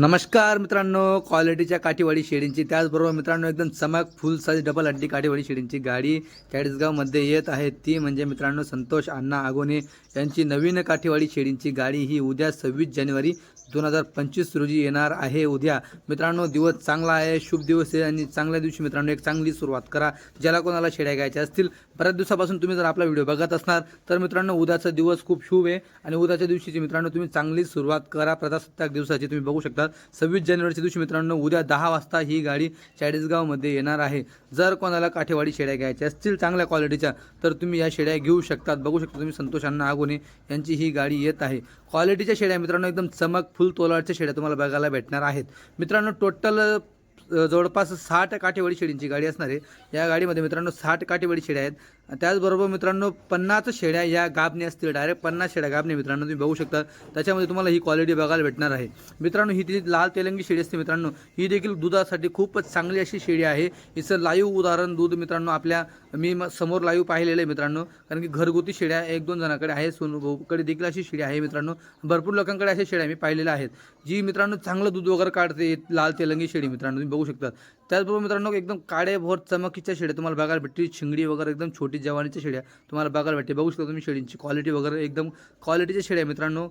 नमस्कार मित्रांनो क्वालिटीच्या काठीवाडी शेडींची. त्याचबरोबर मित्रांनो एकदम चमक फुल साईज डबल अड्डी काठीवाडी शेडींची गाडी चाळीसगावमध्ये येत आहे. ती म्हणजे मित्रांनो संतोष अण्णा आगोने यांची नवीन काठीवाडी शेडींची गाडी ही उद्या सव्वीस जानेवारी दोन हजार पंचवीस रोजी येणार आहे. उद्या मित्रांनो दिवस चांगला आहे. शुभ दिवस आहे आणि चांगल्या दिवशी मित्रांनो एक चांगली सुरुवात करा. ज्याला कोणाला शेड्या घ्यायच्या असतील बऱ्याच दिवसापासून तुम्ही जर आपला व्हिडिओ बघत असणार तर मित्रांनो उद्याचा दिवस खूप शुभ आहे. आणि उद्याच्या दिवशीची मित्रांनो तुम्ही चांगली सुरुवात करा. प्रजासत्ताक दिवसाची तुम्ही बघू शकता. सव्वीस जानेवारीच्या दिवशी मित्रांनो उद्या दहा वाजता ही गाडी चाळीसगावमध्ये येणार आहे. जर कोणाला काठेवाडी शेड्या घ्यायच्या असतील चांगल्या क्वालिटीच्या तर तुम्ही या शेड्या घेऊ शकतात. बघू शकता तुम्ही संतोष अण्णा आगोने यांची ही गाडी येत आहे. क्वालिटीच्या शेड्या मित्रांनो एकदम चमक फुल तोलाच्या शेड्या तुम्हाला बघायला भेटणार आहेत. मित्रांनो टोटल जवळपास साठ काठेवाडी शेडींची गाडी असणार आहे. या गाडीमध्ये मित्रांनो साठ काठेवाडी शेड्या आहेत. त्याचबरोबर मित्रांनो पन्नास शेड्या या गाबने असतील डायरेक्ट पन्नास शेड्या गाबने मित्रांनो तुम्ही बघू शकता. त्याच्यामध्ये तुम्हाला ही क्वालिटी बघायला भेटणार आहे. मित्रांनो ही ती लाल तेलंगी शेळी असते मित्रांनो. ही देखील दुधासाठी खूपच चांगली अशी शेडी आहे. हिचं लाईव्ह उदाहरण दूध मित्रांनो आपल्या मी समोर लाईव्ह पाहिलेलं आहे मित्रांनो. कारण की घरगुती शेड्या एक दोन जणांकडे आहे सोनूभाऊकडे देखील अशी शेळी आहे मित्रांनो. भरपूर लोकांकडे अशा शेड्या मी पाहिलेल्या आहेत. जी मित्रांनो चांगलं दूध वगैरे काढते लाल तेलंगी शेडी मित्रांनो तुम्ही बघू शकता. त्याचबरोबर मित्रांनो एकदम काळेभोर चमकीच्या शेड्या तुम्हाला बघायला भेटतील. शिंगडी वगैरे एकदम छोटी जवानीच्या शेड्या तुम्हाला बघायला भेटते बघू शकता तुम्ही शेडींची क्वालिटी वगैरे. एकदम क्वालिटीच्या शेड्या मित्रांनो.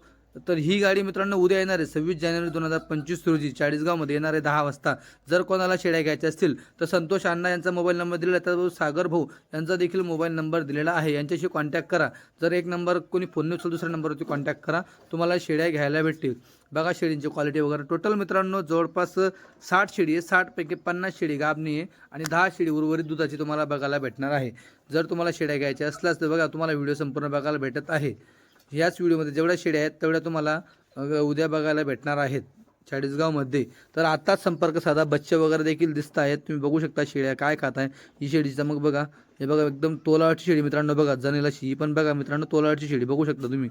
तर ही गाडी मित्रांनो उद्या येणार आहे. सव्वीस जानेवारी दोन हजार पंचवीस रोजी चाळीसगावमध्ये येणार आहे दहा वाजता. जर कोणाला शेड्या घ्यायच्या असतील तर संतोष अण्णा यांचा मोबाईल नंबर दिलेला आहे. त्याचबरोबर सागर भाऊ यांचा देखील मोबाईल नंबर दिलेला आहे. यांच्याशी कॉन्टॅक्ट करा. जर एक नंबर कोणी फोन नाही उचल दुसऱ्या नंबरवरती कॉन्टॅक्ट करा. तुम्हाला शेड्या घ्यायला भेटतील. बघा शेडींची क्वालिटी वगैरे. टोटल मित्रांनो जवळपास साठ शेडी आहे. साठपैकी पन्नास शेडी गाबणी आहे आणि दहा शेडी उर्वरित दुधाची तुम्हाला बघायला भेटणार आहे. जर तुम्हाला शेड्या घ्यायच्या असल्यास तर बघा तुम्हाला व्हिडिओ संपूर्ण बघायला भेटत आहे. ह्याच व्हिडिओमध्ये जेवढ्या शेड्या आहेत तेवढ्या तुम्हाला उद्या बघायला भेटणार आहेत चाळीसगावमध्ये. तर आत्ताच संपर्क साधा. बच्चे वगैरे देखील दिसत आहेत. तुम्ही बघू शकता शेळ्या काय खात आहे. ही शेळीचा मग बघा. हे बघा एकदम तोलावटची शेळी मित्रांनो बघा. जनेलाशी ही पण बघा मित्रांनो तोलावटची शेळी बघू शकता तुम्ही.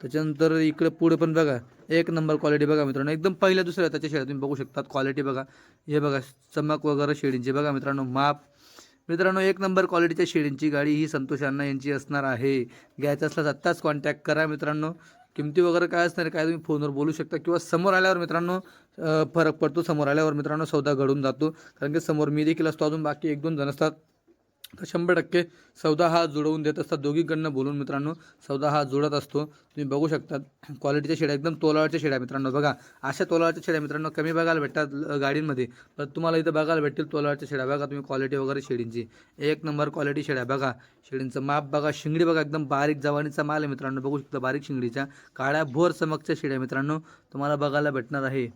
त्याच्यानंतर इकडे पुढे पण बघा. एक नंबर क्वालिटी बघा मित्रांनो. एकदम पहिल्या दुसऱ्या त्याच्या शेळ्या तुम्ही बघू शकतात. क्वालिटी बघा. हे बघा चमक वगैरे शेडींचे बघा मित्रांनो. माप मित्रांनो एक नंबर क्वालिटीच्या शेळींची गाडी ही संतोष अण्णा यांची असणार आहे. घ्यायचं असल्यास आत्ताच कॉन्टॅक्ट करा मित्रांनो. किमती वगैरे काय असणार काय तुम्ही फोनवर बोलू शकता किंवा समोर आल्यावर मित्रांनो फरक पडतो. समोर आल्यावर मित्रांनो सौदा घडून जातो. कारण की समोर मी देखील असतो अजून बाकी एक दोन जण असतात. तर शंभर टक्के सौदा हा जुळवून देत असतात. दोघीकडनं बोलून मित्रांनो सौदा हा जुळत असतो. तुम्ही बघू शकता क्वालिटीच्या शेड्या एकदम तोलाच्या शेड्या मित्रांनो. बघा अशा तोलाच्या शेड्या मित्रांनो कमी बघायला भेटतात गाडींमध्ये. पण तुम्हाला इथं बघायला भेटतील तोलाच्या शेड्या. बघा तुम्ही क्वालिटी वगैरे शेडींची. एक नंबर क्वालिटी शेड्या बघा शेडींचं माप बघा शिंगडी बघा एकदम बारीक जवानीचा माल आहे मित्रांनो. बघू शकता बारीक शिंगडीच्या काळ्या भोर चमकच्या शेड्या मित्रांनो. तुम्हाला बघायला भेटणार आहे.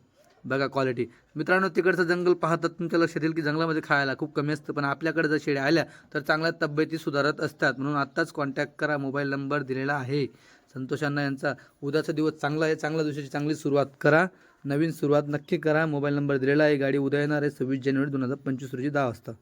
बघा क्वालिटी मित्रांनो तिकडचं जंगल पाहतात तुमच्या लक्षात येईल की जंगलामध्ये खायला खूप कमी असतं. पण आपल्याकडे जर शेळ्या आल्या तर चांगल्या तब्येती सुधारत असतात. म्हणून आत्ताच कॉन्टॅक्ट करा. मोबाईल नंबर दिलेला आहे. संतोषांना यांचा उद्याचा दिवस चांगला आहे. चांगल्या दिवसाची चांगली सुरुवात करा. नवीन सुरुवात नक्की करा. मोबाईल नंबर दिलेला आहे. गाडी उद्या येणार आहे. सव्वीस जानेवारी दोन हजार पंचवीस रोजी दहा वाजता.